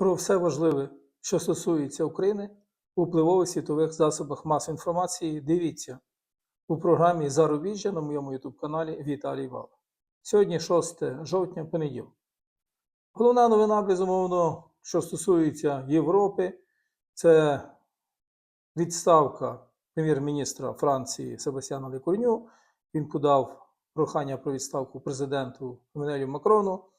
про все важливе, що стосується України у впливових світових засобах масової інформації. Дивіться у програмі Зарубіжжя на моєму youtube каналі Віталій Вала. Сьогодні 6 жовтня, понеділок. Головна новина, безумовно, що стосується Європи, це відставка прем'єр-міністра Франції Себастьяна Лекурню. Він подав прохання про відставку президенту Еммануелю Макрону.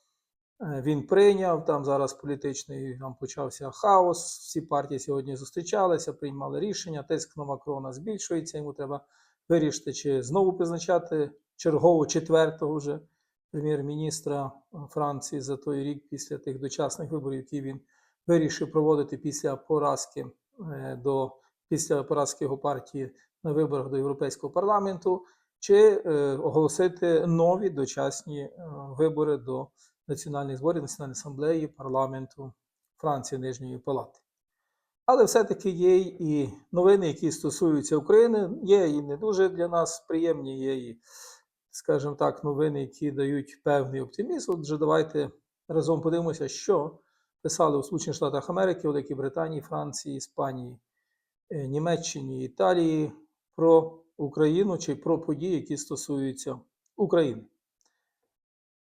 Е, Він прийняв там зараз політичний там почався хаос. Всі партії сьогодні зустрічалися, приймали рішення. Тиск на Макрона збільшується. Йому треба вирішити, чи знову призначати чергового четвертого вже прем'єр-міністра Франції за той рік після тих дочасних виборів, які він вирішив проводити після поразки е, до після поразки його партії на виборах до Європейського парламенту, чи е, оголосити нові дочасні е, вибори до національних зборів Національної асамблеї парламенту Франції Нижньої Палати. Але все-таки є і новини, які стосуються України, є і не дуже для нас приємні, є і, скажімо так, новини, які дають певний оптимізм. Отже, давайте разом подивимося, що писали у Сполучених Штатах Америки, Великій Британії, Франції, Іспанії, е, Німеччині, Італії про Україну чи про події, які стосуються України.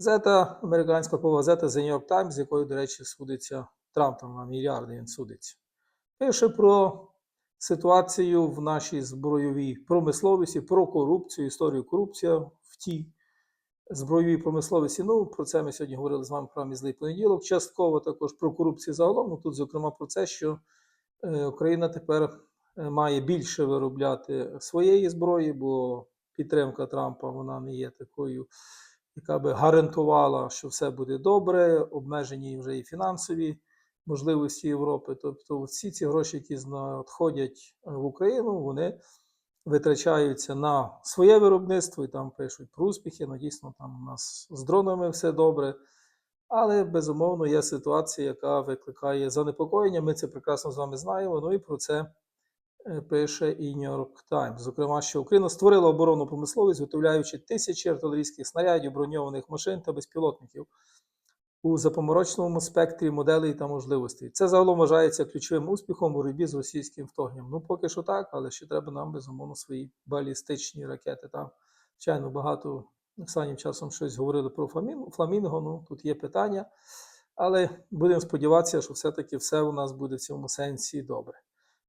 Зета, американська повазета The New York Times, з якою, до речі, судиться Трамп, там на мільярди він судиться. Пише про ситуацію в нашій збройовій промисловості, про корупцію, історію корупція в тій збройовій промисловості. Ну, про це ми сьогодні говорили з вами в програмі «Злий понеділок. Частково також про корупцію загалом. Ну, тут, зокрема, про це, що е, Україна тепер е, має більше виробляти своєї зброї, бо підтримка Трампа вона не є такою, яка би гарантувала, що все буде добре, обмежені вже і фінансові можливості Європи. Тобто, всі ці гроші, які надходять в Україну, вони витрачаються на своє виробництво і там пишуть про успіхи. Ну, дійсно, там у нас з дронами все добре. Але безумовно є ситуація, яка викликає занепокоєння. Ми це прекрасно з вами знаємо. Ну і про це пише і York Times. Зокрема, що Україна створила оборонну промисловість, виготовляючи тисячі артилерійських снарядів, броньованих машин та безпілотників у запоморочному спектрі моделей та можливостей. Це загалом вважається ключовим успіхом у боротьбі з російським вторгненням. Ну, поки що так, але ще треба нам безумовно свої балістичні ракети. Там, звичайно, багато останнім часом щось говорили про фламін- фламінго. Ну, тут є питання. Але будемо сподіватися, що все-таки все у нас буде в цьому сенсі добре.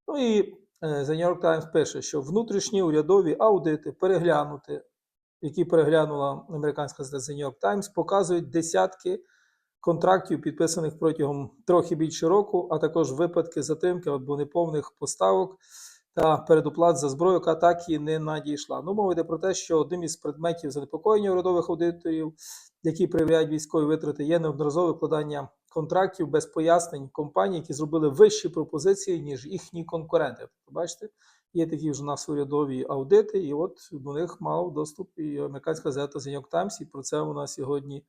Ну і е, The New York Times пише, що внутрішні урядові аудити переглянути, які переглянула американська The New York Times, показують десятки контрактів, підписаних протягом трохи більше року, а також випадки затримки або неповних поставок та передоплат за зброю, яка так і не надійшла. Ну, мова йде про те, що одним із предметів занепокоєння урядових аудиторів, які перевіряють військові витрати, є неодноразове вкладання контрактів без пояснень компаній, які зробили вищі пропозиції, ніж їхні конкуренти. Бачите, є такі вже у нас урядові аудити, і от до них мав доступ і американська газета The New York Times, і про це вона сьогодні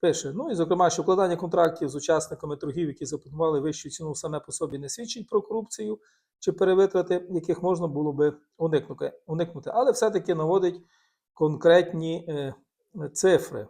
пише. Ну і зокрема, що вкладання контрактів з учасниками торгів, які запропонували вищу ціну, саме по собі не свідчить про корупцію чи перевитрати, яких можна було би уникнути. уникнути. Але все-таки наводить конкретні е, цифри.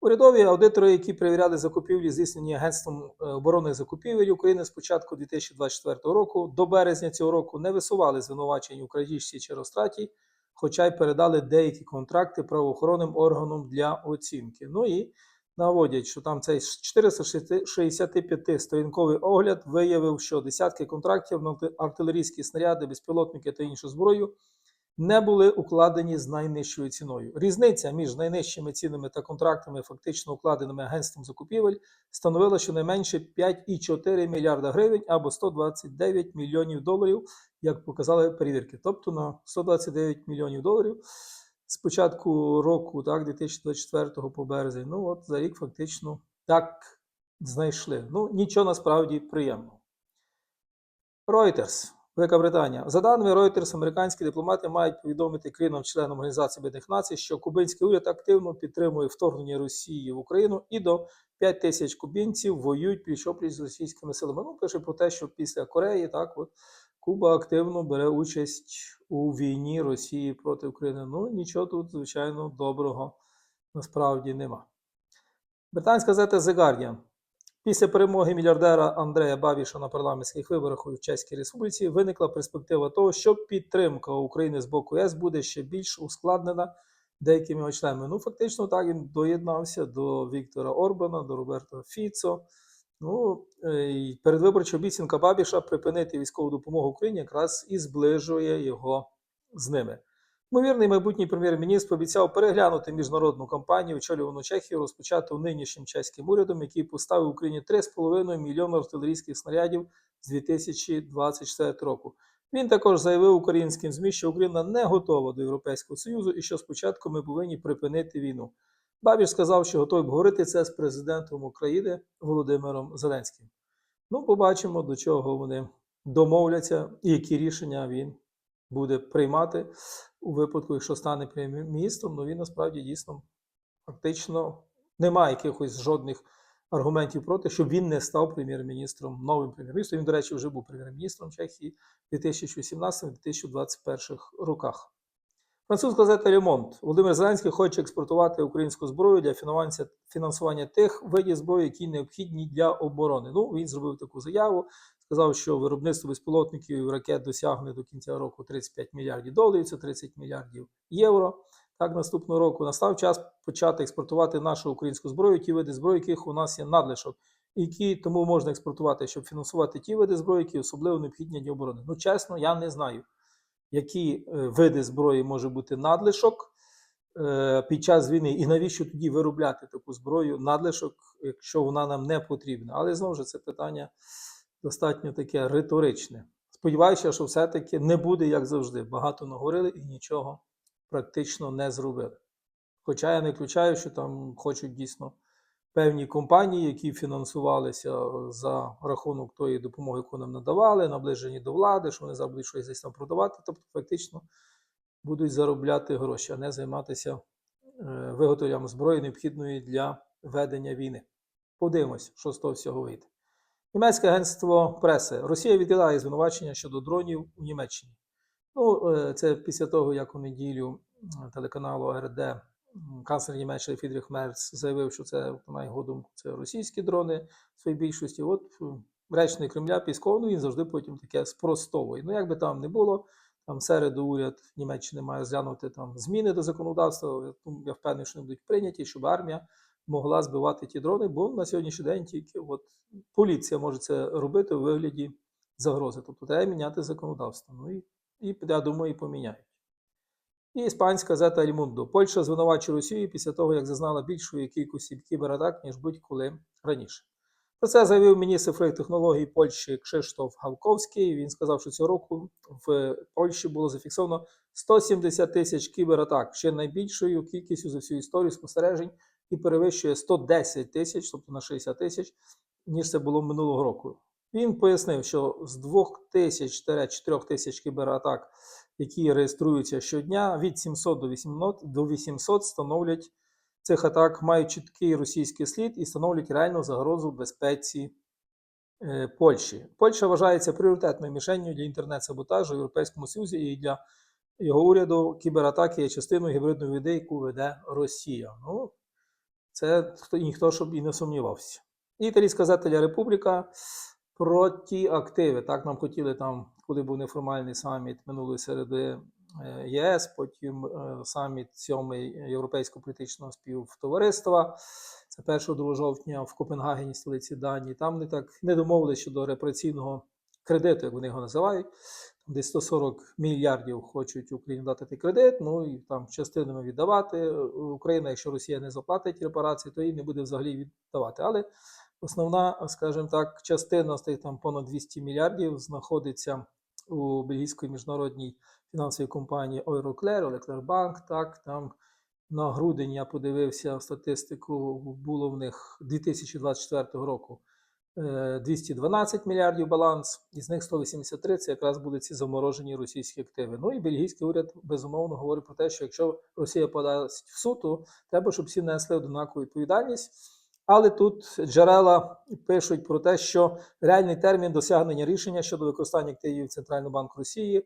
Урядові аудитори, які перевіряли закупівлі, здійснені Агентством е, оборонних закупівель України з початку 2024 року до березня цього року не висували звинувачень у крадіжці чи розтраті, хоча й передали деякі контракти правоохоронним органам для оцінки. Ну і наводять, що там цей 465 сторінковий огляд виявив, що десятки контрактів на артилерійські снаряди, безпілотники та іншу зброю не були укладені з найнижчою ціною. Різниця між найнижчими цінами та контрактами, фактично укладеними агентством закупівель, становила щонайменше 5,4 мільярда гривень або 129 мільйонів доларів, як показали перевірки. Тобто на 129 мільйонів доларів з початку року, так, 2024 по березень. Ну от за рік фактично так знайшли. Ну, нічого насправді приємного. Reuters, Велика Британія. За даними Reuters, американські дипломати мають повідомити країнам-членам Організації Об'єднаних Націй, що кубинський уряд активно підтримує вторгнення Росії в Україну і до 5 тисяч кубинців воюють пліч-опліч з російськими силами. Ну, пише про те, що після Кореї так от Куба активно бере участь у війні Росії проти України. Ну, нічого тут, звичайно, доброго насправді нема. Британська газета The Guardian Після перемоги мільярдера Андрея Бабіша на парламентських виборах у Чеській Республіці виникла перспектива того, що підтримка України з боку ЄС буде ще більш ускладнена деякими його. Ну, фактично, так він доєднався до Віктора Орбана, до Роберта Фіцо. Ну, е, і передвиборча обіцянка Бабіша припинити військову допомогу Україні якраз і зближує його з ними. Ймовірний майбутній прем'єр-міністр пообіцяв переглянути міжнародну кампанію, очолювану Чехією, розпочату нинішнім чеським урядом, який поставив Україні 3,5 мільйони артилерійських снарядів з 2024 року. Він також заявив українським ЗМІ, що Україна не готова до Європейського Союзу і що спочатку ми повинні припинити війну. Бабіш сказав, що готовий обговорити це з президентом України Володимиром Зеленським. Ну, побачимо, до чого вони домовляться і які рішення він буде приймати у випадку, якщо стане прем'єр-міністром. Ну він насправді дійсно фактично немає якихось жодних аргументів проти, щоб він не став прем'єр-міністром, новим прем'єр-міністром. Він, до речі, вже був прем'єр-міністром Чехії в 2018-2021 роках. Французька газета Ремонт. Володимир Зеленський хоче експортувати українську зброю для фінансування- тих видів зброї, які необхідні для оборони. Ну, він зробив таку заяву. Сказав, що виробництво безпілотників ракет досягне до кінця року 35 мільярдів доларів, це 30 мільярдів євро. Так, наступного року настав час почати експортувати нашу українську зброю, ті види зброї, яких у нас є надлишок, які тому можна експортувати, щоб фінансувати ті види зброї, які особливо необхідні для оборони. Ну, чесно, я не знаю, які е, види зброї може бути надлишок е, під час війни, і навіщо тоді виробляти таку зброю надлишок, якщо вона нам не потрібна. Але знову ж це питання достатньо таке риторичне. Сподіваюся, що все-таки не буде, як завжди. Багато наговорили і нічого практично не зробили. Хоча я не включаю, що там хочуть дійсно певні компанії, які фінансувалися за рахунок тої допомоги, яку нам надавали, наближені до влади, що вони будуть щось десь там продавати. Тобто, фактично будуть заробляти гроші, а не займатися е, виготовленням зброї, необхідної для ведення війни. Подивимось, що з того всього вийде. Німецьке агентство преси. Росія відкидає звинувачення щодо дронів у Німеччині. Ну, е, це після того, як у неділю телеканалу АРД м, канцлер Німеччини Фідріх Мерц заявив, що це, на його думку, це російські дрони в своїй більшості. От е, речник Кремля Пісков, ну він завжди потім таке спростовує. Ну, як би там не було, там середу уряд Німеччини має розглянути там зміни до законодавства. Ну, я впевнений, що вони будуть прийняті, щоб армія могла збивати ті дрони, бо на сьогоднішній день тільки от поліція може це робити у вигляді загрози. Тобто треба міняти законодавство. Ну і, і я думаю, і поміняють. І іспанська газета «El Mundo». Польща звинувачує Росію після того, як зазнала більшої кількості кібератак, ніж будь-коли раніше. Про це заявив міністр цифрових технологій Польщі Кшиштоф Гавковський. Він сказав, що цього року в Польщі було зафіксовано 170 тисяч кібератак, ще найбільшою кількістю за всю історію спостережень і перевищує 110 тисяч, тобто на 60 тисяч, ніж це було минулого року. Він пояснив, що з 2000-4 тисяч кібератак, які реєструються щодня, від 700 до 800, до 800 становлять цих атак, мають чіткий російський слід і становлять реальну загрозу безпеці е, Польщі. Польща вважається пріоритетною мішенню для інтернет-саботажу в Європейському Союзі і для його уряду кібератаки є частиною гібридної війни, яку веде Росія. Ну, це ніхто щоб і не сумнівався. І італійська газета Републіка про ті активи. Так нам хотіли там, коли був неформальний саміт минулої середи е, ЄС, потім е, саміт сьомий Європейського політичного співтовариства. Це 1-2 жовтня в Копенгагені, столиці Данії. Там не так не домовилися щодо репараційного кредиту, як вони його називають. Десь 140 мільярдів хочуть Україні дати кредит. Ну і там частинами віддавати. Україна, якщо Росія не заплатить репарації, то їй не буде взагалі віддавати. Але основна, скажімо так, частина з тих там понад 200 мільярдів знаходиться у бельгійської міжнародній фінансовій компанії Euroclear, Euroclear Bank. Так, там на грудень я подивився статистику, було в них 2024 року 212 мільярдів баланс, із них 183 це якраз були ці заморожені російські активи. Ну і бельгійський уряд безумовно говорить про те, що якщо Росія подасть в суд, то треба, щоб всі несли однакову відповідальність. Але тут джерела пишуть про те, що реальний термін досягнення рішення щодо використання активів Центрального банку Росії е,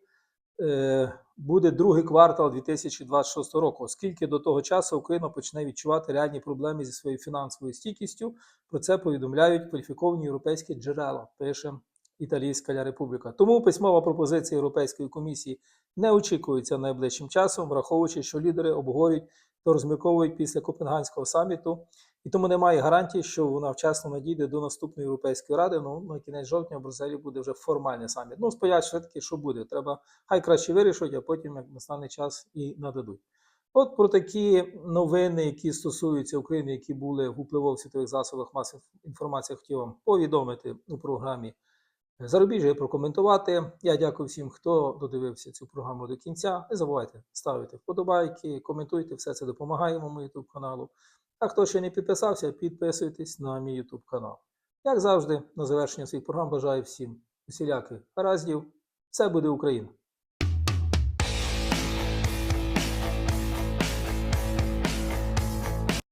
буде другий квартал 2026 року, оскільки до того часу Україна почне відчувати реальні проблеми зі своєю фінансовою стійкістю. Про це повідомляють кваліфіковані європейські джерела, пише Італійська Ля Републіка. Тому письмова пропозиція Європейської комісії не очікується найближчим часом, враховуючи, що лідери обговорюють та розмірковують після Копенгагенського саміту, і тому немає гарантії, що вона вчасно надійде до наступної Європейської ради. Ну на кінець жовтня в Брюсселі буде вже формальний саміт. Ну, сподіваюся, що таки, що буде. Треба хай краще вирішать, а потім, як настане час, і нададуть. От про такі новини, які стосуються України, які були в впливових світових засобах масової інформації, хотів вам повідомити у програмі Зарубіжжя і прокоментувати. Я дякую всім, хто додивився цю програму до кінця. Не забувайте ставити вподобайки, коментуйте, все це допомагає моєму YouTube каналу. А хто ще не підписався, підписуйтесь на мій YouTube канал. Як завжди, на завершення своїх програм бажаю всім усіляких гараздів. Все буде Україна!